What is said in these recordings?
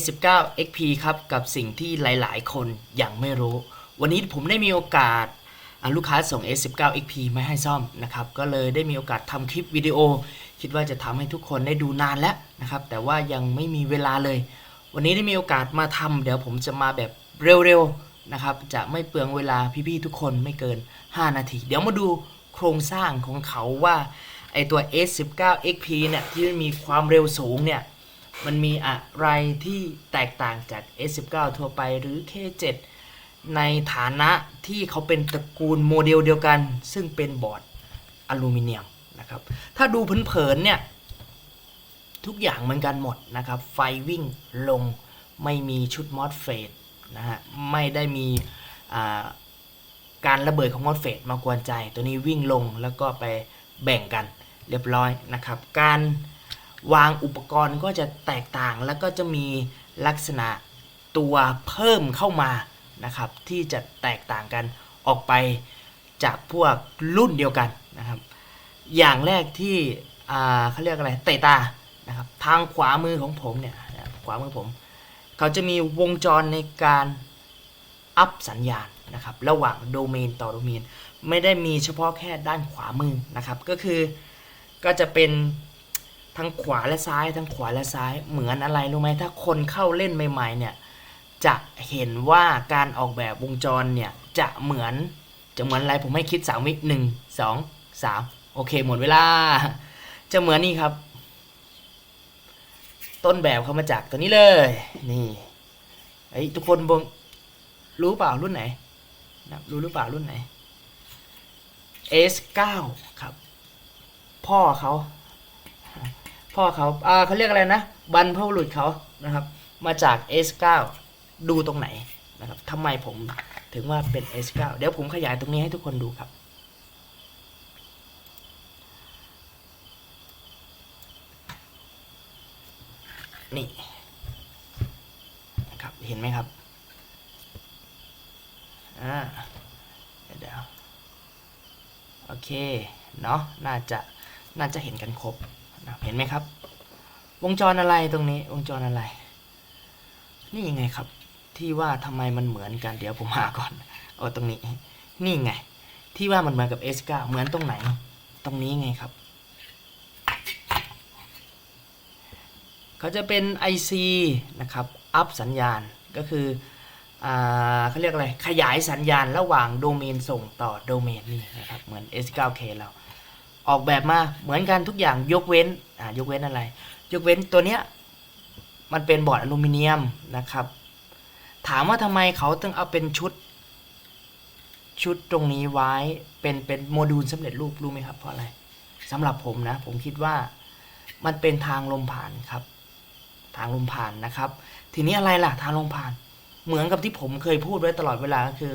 S19 XP ครับกับสิ่งที่หลาย ๆ คนยังไม่รู้ วันนี้ผมได้มีโอกาสลูกค้าส่ง S19 XP ไมาให้ซ่อมนะครับก็เลยได้มีโอกาสทำคลิปวิดีโอ คิดว่าจะทำให้ทุกคนได้ดูนานแล้วนะครับแต่ว่ายังไม่มีเวลาเลย วันนี้ได้มีโอกาสมาทำเดี๋ยวผมจะมาแบบเร็ว ๆ นะครับจะไม่เปลืองเวลาพี่ๆทุกคนไม่เกิน 5 นาที เดี๋ยวมาดูโครงสร้างของเขาว่าไอตัว S19 XP เนี่ยที่มีความเร็วสูงเนี่ย มันมีอะไรที่แตกต่างจาก S19 ทั่วไปหรือ K7 ในฐานะที่เขาเป็นตระกูลโมเดลเดียวกัน ซึ่งเป็นบอร์ดอลูมิเนียมนะครับ ถ้าดูเผินๆเนี่ย ทุกอย่างเหมือนกันหมดนะครับ ไฟวิ่งลงไม่มีชุดมอสเฟตนะฮะ ไม่ได้มีการระเบิดของมอสเฟตมากวนใจ ตัวนี้วิ่งลงแล้วก็ไปแบ่งกันเรียบร้อยนะครับ การ วางอุปกรณ์ก็จะแตกต่างแล้วก็จะมีลักษณะตัวเพิ่มเข้ามานะครับ ที่จะแตกต่างกันออกไปจากพวกรุ่นเดียวกันนะครับ อย่างแรกที่เขาเรียกอะไรเตตานะครับทางขวามือของผมเนี่ยขวามือผม เขาจะมีวงจรในการอัพสัญญาณนะครับ ระหว่างโดเมนต่อโดเมน ไม่ได้มีเฉพาะแค่ด้านขวามือนะครับ ก็คือก็จะเป็น ทั้งขวาและซ้าย ทั้งขวาและซ้ายเหมือนอะไรรู้ไหมถ้าคนเข้าเล่นใหม่ๆเนี่ยจะเห็นว่าการออกแบบวงจรเนี่ยจะเหมือนจะเหมือนอะไรผมให้คิดสามวิหนึ่งสองสามโอเคหมดเวลา จะเหมือนนี่ครับ ต้นแบบเขามาจากตัวนี้เลย นี่ไอ้ทุกคนบงรู้เปล่ารุ่นไหนนะรู้หรือเปล่ารุ่นไหน S9 ครับ พ่อเขา พ่อเขาอ่าเขาเรียกอะไรนะบรรพบุรุษเขานะครับ มาจาก S9 ดูตรงไหนนะครับทำไมผมถึงว่าเป็น S9 เดี๋ยวผมขยายตรงนี้ให้ทุกคนดูครับ นี่นะครับเห็นไหมครับอ่าเดี๋ยวโอเค เนาะน่าจะน่าจะเห็นกันครบ เห็นไหมครับ วงจรอะไรตรงนี้ วงจรอะไร นี่ยังไงครับ ที่ว่าทำไมมันเหมือนกัน เดี๋ยวผมหาก่อนเอาตรงนี้ นี่ไง ที่ว่ามันเหมือนกับ S9 เหมือนตรงไหน ตรงนี้ไงครับเขาจะเป็น IC นะครับ อัพสัญญาณก็คือเขาเรียกอะไร ขยายสัญญาณระหว่างโดเมนส่งต่อโดเมนนี่นะครับ เหมือน S9K เรา ออกแบบมาเหมือนกันทุกอย่างยกเว้นอ่ายกเว้นอะไร ยกเว้นตัวเนี้ยมันเป็นบอร์ดอลูมิเนียมนะครับ ถามว่าทำไมเขาต้องเอาเป็นชุด ชุดตรงนี้ไว้เป็นเป็นโมดูลสำเร็จรูปรู้ไหมครับเพราะอะไรสำหรับผมนะ ผมคิดว่ามันเป็นทางลมผ่านครับ ทางลมผ่านนะครับ ทีนี้อะไรล่ะทางลมผ่าน เหมือนกับที่ผมเคยพูดไว้ตลอดเวลาก็คือ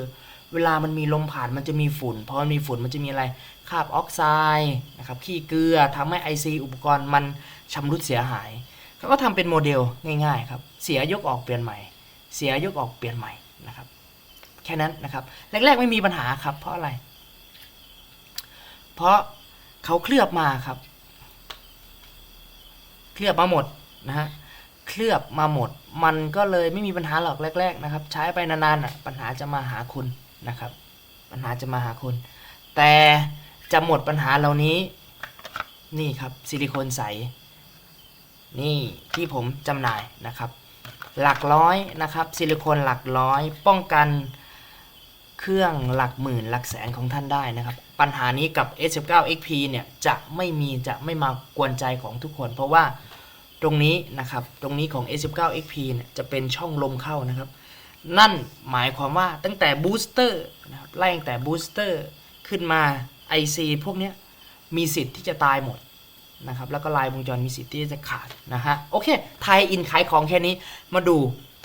เวลามันมีลมผ่านมันจะมีฝุ่นพอมันมีฝุ่นมันจะมีอะไรคาบออกไซด์นะครับขี้เกลือทำให้ IC อุปกรณ์มันชำรุดเสียหายเขาก็ทำเป็นโมเดลง่ายๆครับเสียยกออกเปลี่ยนใหม่ เสียยกออกเปลี่ยนใหม่นะครับแค่นั้นนะครับแรกๆไม่มีปัญหาครับ เพราะอะไร เพราะเขาเคลือบมาครับ เคลือบมาหมดนะฮะเคลือบมาหมด มันก็เลยไม่มีปัญหาหรอกแรก ๆ นะครับ ใช้ไปนานๆอะปัญหาจะมาหาคุณ นะครับ ปัญหาจะมาหาคุณ แต่จะหมดปัญหาเหล่านี้ นี่ครับซิลิโคนใส นี่ที่ผมจำหน่ายนะครับ หลักร้อยนะครับซิลิโคนหลักร้อยป้องกันเครื่องหลักหมื่นหลักแสนของท่านได้นะครับ ปัญหานี้กับ S19 XP เนี่ยจะไม่มีจะไม่มากวนใจของทุกคน เพราะว่าตรงนี้นะครับตรงนี้ของ S19 XP เนี่ยจะเป็นช่องลมเข้านะครับ นั่นหมายความว่าตั้งแต่บูสเตอร์นะครับไล่ตั้งแต่บูสเตอร์ขึ้นมา IC พวกนี้มีสิทธิ์ที่จะตายหมดนะครับแล้วก็ลายวงจรมีสิทธิ์ที่จะขาดนะฮะโอเคไทยอินขายของแค่นี้มาดู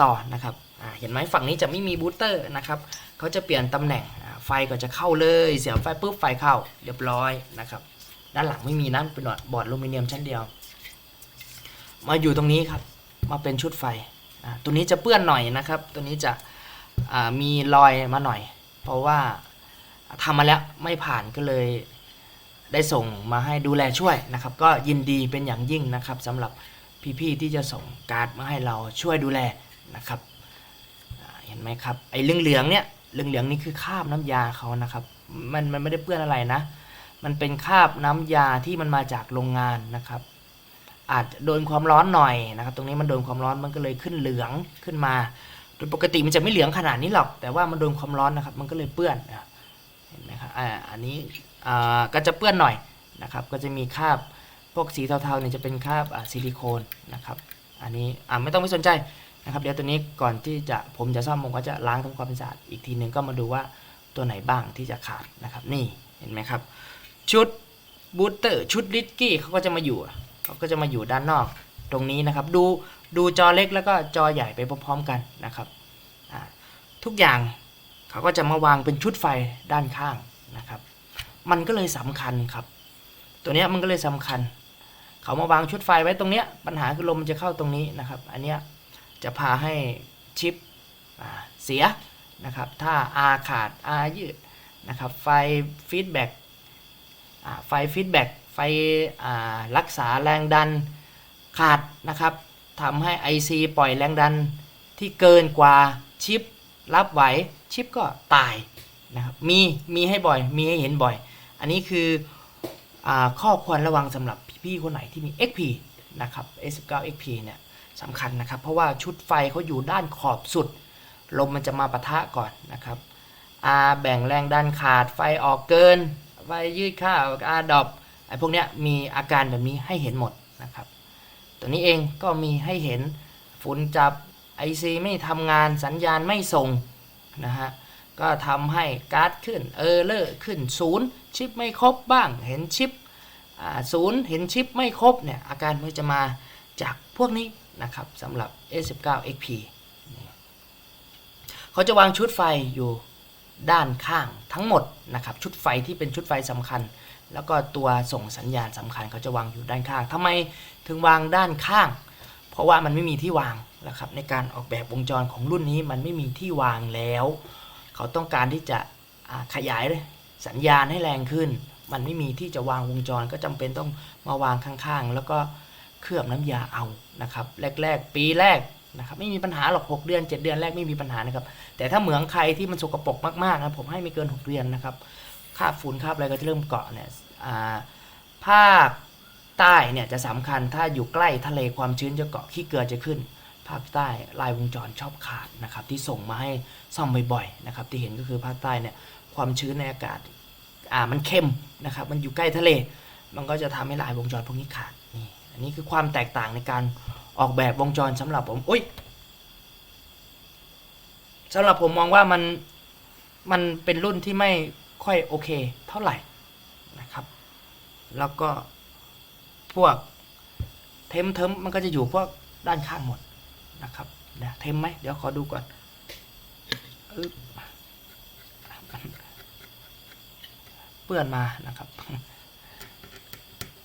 ต่อนะครับเห็นไหมฝั่งนี้จะไม่มีบูสเตอร์นะครับเขาจะเปลี่ยนตำแหน่งไฟก็จะเข้าเลยเสียบไฟปุ๊บไฟเข้าเรียบร้อยนะครับด้านหลังไม่มีนะเป็นบอร์ดอลูมิเนียมชั้นเดียว มาอยู่ตรงนี้ครับมาเป็นชุดไฟ ตัวนี้จะเปื้อนหน่อยนะครับ ตัวนี้จะมีรอยมาหน่อย เพราะว่าทำมาแล้วไม่ผ่านก็เลยได้ส่งมาให้ดูแลช่วยนะครับ ก็ยินดีเป็นอย่างยิ่งนะครับสำหรับพี่ๆที่จะส่งการ์ดมาให้เราช่วยดูแลนะครับเห็นไหมครับไอ้เหลืองๆเนี่ยเหลืองๆนี่คือคราบน้ำยาเขานะครับ มันมันไม่ได้เปื้อนอะไรนะ มันเป็นคราบน้ำยาที่มันมาจากโรงงานนะครับ อาจโดนความร้อนหน่อยนะครับ ตรงนี้มันโดนความร้อนมันก็เลยขึ้นเหลืองขึ้นมา โดยปกติมันจะไม่เหลืองขนาดนี้หรอก แต่ว่ามันโดนความร้อนนะครับ มันก็เลยเปื้อนเห็นไหมครับอ่าอันนี้อ่าก็จะเปื้อนหน่อยนะครับ ก็จะมีคราบพวกสีเทาๆเนี่ยจะเป็นคราบอ่าซิลิโคนนะครับ อันนี้อ่าไม่ต้องไปสนใจนะครับ เดี๋ยวตัวนี้ก่อนที่จะผมจะซ่อมผมก็จะล้างทำความสะอาดอีกทีหนึ่งก็มาดูว่าตัวไหนบ้างที่จะขาดนะครับ นี่เห็นไหมครับ ชุดบูตเตอร์ชุดลิสกี้เขาก็จะมาอยู่ เขาก็จะมาอยู่ด้านนอกตรงนี้นะครับ ดูดูจอเล็กแล้วก็จอใหญ่ไปพร้อมๆกันนะครับทุกอย่างเขาก็จะมาวางเป็นชุดไฟด้านข้างนะครับ มันก็เลยสำคัญครับ ตัวเนี้ยมันก็เลยสำคัญ เขามาวางชุดไฟไว้ตรงเนี้ยปัญหาคือลมมันจะเข้าตรงนี้นะครับ อันเนี้ยจะพาให้ชิปเสียนะครับ ถ้า R ขาด R ยืดนะครับ ไฟฟีดแบ็กไฟฟีดแบ็ก ไฟรักษาแรงดันขาดนะครับทำให้ IC ปล่อยแรงดันที่เกินกว่าชิปรับไหวชิปก็ตายนะครับมีมีให้บ่อยมีให้เห็นบ่อย อันนี้คืออข้อควรระวังสำหรับพี่ๆคนไหนที่มี XP นะครับ S19 XP เนี่ยสำคัญนะครับ เพราะว่าชุดไฟเขาอยู่ด้านขอบสุด ลมมันจะมาปะทะก่อนนะครับอาแบ่งแรงดันขาดไฟออกเกิน ไฟยืดข้าอาดอป ไอ้พวกเนี้ยมีอาการแบบนี้ให้เห็นหมดนะครับ ตัวนี้เองก็มีให้เห็นฝุ่นจับ IC ไม่ทำงานสัญญาณไม่ส่งนะฮะก็ทำให้การ์ดขึ้นเออเลอร์ขึ้นศูนย์ชิปไม่ครบบ้างเห็นชิปศูนย์เห็นชิปไม่ครบเนี่ยอาการมันจะมาจากพวกนี้นะครับสำหรับ S19 XP เขาจะวางชุดไฟอยู่ด้านข้างทั้งหมดนะครับชุดไฟที่เป็นชุดไฟสำคัญ แล้วก็ตัวส่งสัญญาณสำคัญเขาจะวางอยู่ด้านข้างทำไมถึงวางด้านข้าง เพราะว่ามันไม่มีที่วางนะครับในการออกแบบวงจรของรุ่นนี้มันไม่มีที่วางแล้ว เขาต้องการที่จะอ่าขยายสัญญาณให้แรงขึ้น มันไม่มีที่จะวางวงจรก็จำเป็นต้องมาวางข้างๆ แล้วก็เคลือบน้ำยาเอานะครับแรกๆ ปีแรกนะครับไม่มีปัญหาหรอก 6 เดือน 7 เดือนแรกไม่มีปัญหานะครับแต่ถ้าเหมืองใครที่มันสกปรกมากๆนะผมให้ไม่เกิน 6 เดือนนะครับ คาบฝุ่นคาบอะไรก็จะเริ่มเกาะเนี่ยภาคใต้เนี่ยจะสำคัญถ้าอยู่ใกล้ทะเลความชื้นจะเกาะขี้เกลือจะขึ้น ภาคใต้ลายวงจรชอบขาดนะครับ ที่ส่งมาให้ซ่อมบ่อยๆนะครับที่เห็นก็คือภาคใต้เนี่ยความชื้นในอากาศอ่ามันเข้มนะครับ มันอยู่ใกล้ทะเล มันก็จะทำให้ลายวงจรพวกนี้ขาดนี่อันนี้คือความแตกต่างในการออกแบบวงจรสำหรับผมอุ้ยสำหรับผมมองว่ามันมันเป็นรุ่นที่ไม่ ค่อยโอเคเท่าไหร่นะครับ แล้วก็พวกเทมเทมมันก็จะอยู่พวกด้านข้างหมดนะครับเนะเทมไหมเดี๋ยวขอดูก่อนเปื้อนมานะครับ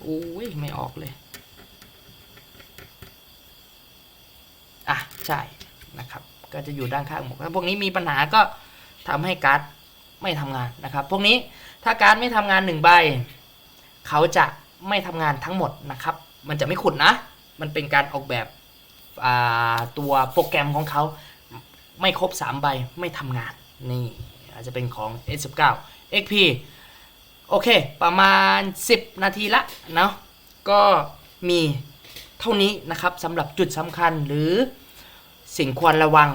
อุ้ยไม่ออกเลยอะใช่นะครับ ก็จะอยู่ด้านข้างหมดถ้าพวกนี้มีปัญหาก็ทำให้การ์ด ไม่ทำงานนะครับ พวกนี้ถ้าการ์ดไม่ทำงานหนึ่งใบเขาจะไม่ทำงานทั้งหมดนะครับ มันจะไม่ขุดนะ มันเป็นการออกแบบตัวโปรแกรมของเขาไม่ครบ 3 ใบไม่ทำงานนี่อาจจะเป็นของ S19 XP โอเค ประมาณ 10 นาทีละเนาะก็มีเท่านี้นะครับสำหรับจุดสำคัญหรือสิ่งควรระวัง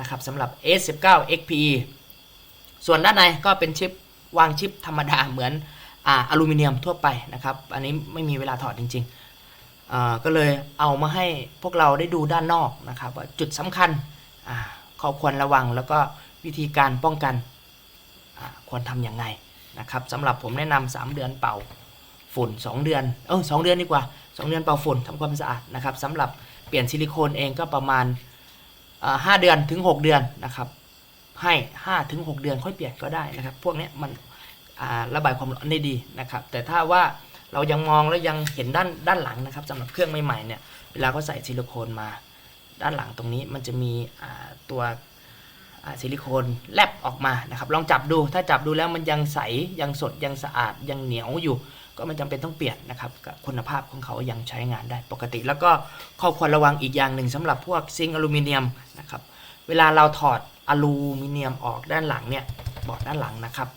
นะครับสำหรับ S19 XPE ส่วนด้านในก็เป็นชิปวางชิปธรรมดาเหมือนอาอลูมิเนียมทั่วไปนะครับ อันนี้ไม่มีเวลาถอดจริงๆ ก็เลยเอามาให้พวกเราได้ดูด้านนอกนะครับว่าจุดสำคัญอข้อควรระวังแล้วก็วิธีการป้องกันควรทำอย่างไงนะครับสำหรับผมแนะนำ3เดือนเป่าฝุ่น 2 เดือนเออสเดือนดีกว่า 2 เดือนเป่าฝุ่นทำความสะอาดนะครับสำหรับเปลี่ยนซิลิโคนเองก็ประมาณอ่าห้าเดือนถึง 6 เดือนนะครับ ให้5ถึง6เดือนค่อยเปลี่ยนก็ได้นะครับ พวกนี้มันระบายความร้อนได้ดีนะครับ แต่ถ้าว่าเรายังมองแล้วยังเห็นด้านด้านหลังนะครับสำหรับเครื่องใหม่ๆเนี่ยเวลาเขาใส่ซิลิโคนมาด้านหลังตรงนี้มันจะมีตัวซิลิโคนแลบออกมานะครับ ลองจับดูถ้าจับดูแล้วมันยังใสยังสดยังสะอาดยังเหนียวอยู่ ก็ไม่จำเป็นต้องเปลี่ยนนะครับก็คุณภาพของเขายังใช้งานได้ปกติ แล้วก็ข้อควรระวังอีกอย่างหนึ่งสำหรับพวกซิงอลูมิเนียมนะครับ เวลาเราถอดอลูมิเนียมออกด้านหลังเนี่ยบอร์ดด้านหลังนะครับ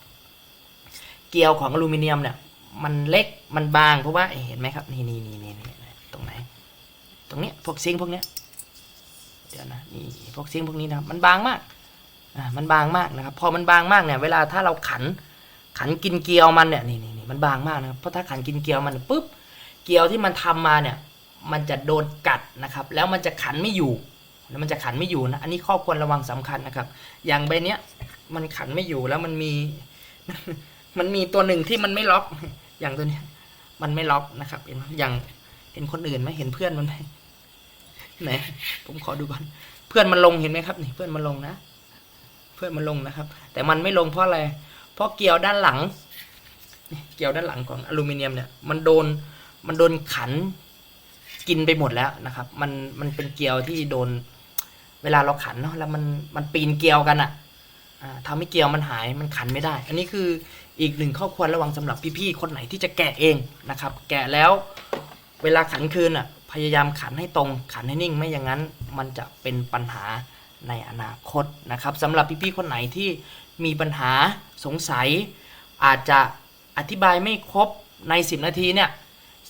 เกลียวของอลูมิเนียมเนี่ยมันเล็กมันบางเพราะว่าเห็นไหมครับนี่นี่นี่นี่ตรงไหน ตรงเนี้ยพวกซิงพวกเนี้ยเดี๋ยวนะนี่พวกซิงพวกนี้นะมันบางมากอ่ามันบางมากนะครับ พอมันบางมากเนี่ย เวลาถ้าเราขันขันกินเกลียวมันเนี่ยนี่นี่นี่มันบางมากนะครับเพราะถ้าขันกินเกลียวมันปุ๊บเกลียวที่มันทำมาเนี่ย มันจะโดนกัดนะครับ แล้วมันจะขันไม่อยู่ แล้วมันจะขันไม่อยู่นะ อันนี้ข้อควรระวังสำคัญนะครับ อย่างใบเนี้ยมันขันไม่อยู่แล้วมันมี มันมีตัวหนึ่งที่มันไม่ล็อก อย่างตัวเนี้ย มันไม่ล็อกนะครับ เห็นไหมอย่างเห็นคนอื่นไหมเห็นเพื่อนมันไหมไหนผมขอดูก่อน เพื่อนมันลงเห็นไหมครับนี่เพื่อนมันลงนะ เพื่อนมันลงนะครับ แต่มันไม่ลงเพราะอะไร เพราะเกลียวด้านหลัง เกลียวด้านหลังของอลูมิเนียมเนี่ย มันโดน มันโดนขันกินไปหมดแล้วนะครับ มัน มันเป็นเกลียวที่โดน วลาเราขันเนาะแล้วมันมันปีนเกลียวกันอะอ่าทำให้เกลียวมันหายมันขันไม่ได้ อันนี้คืออีกหนึ่งข้อควรระวังสำหรับพี่ๆคนไหนที่จะแกะเองนะครับ แกะแล้วเวลาขันคืนอะพยายามขันให้ตรงขันให้นิ่งไม่อย่างนั้น มันจะเป็นปัญหาในอนาคตนะครับสำหรับพี่ๆคนไหนที่มีปัญหาสงสัย อาจจะอธิบายไม่ครบใน 10 นาทีเนี่ย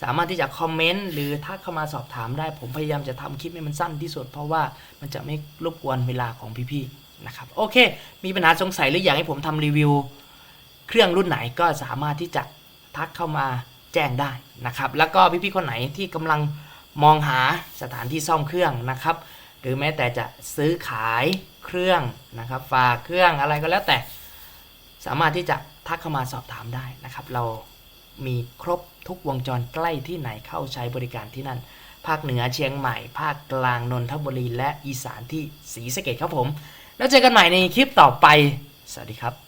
สามารถที่จะคอมเมนต์หรือทักเข้ามาสอบถามได้ ผมพยายามจะทำคลิปให้มันสั้นที่สุด เพราะว่ามันจะไม่รบกวนเวลาของพี่ๆนะครับโอเค มีปัญหาสงสัยหรืออยากให้ผมทำรีวิว เครื่องรุ่นไหนก็สามารถที่จะทักเข้ามาแจ้งได้นะครับแล้วก็พี่ๆคนไหนที่กำลังมองหาสถานที่ซ่อมเครื่องนะครับ หรือแม้แต่จะซื้อขายเครื่องนะครับ ฝากเครื่องอะไรก็แล้วแต่ สามารถที่จะทักเข้ามาสอบถามได้นะครับ เรา มีครบทุกวงจรใกล้ที่ไหนเข้าใช้บริการที่นั่น ภาคเหนือเชียงใหม่ ภาคกลางนนทบุรีและอีสานที่ศรีสะเกดครับผม แล้วเจอกันใหม่ในคลิปต่อไป สวัสดีครับ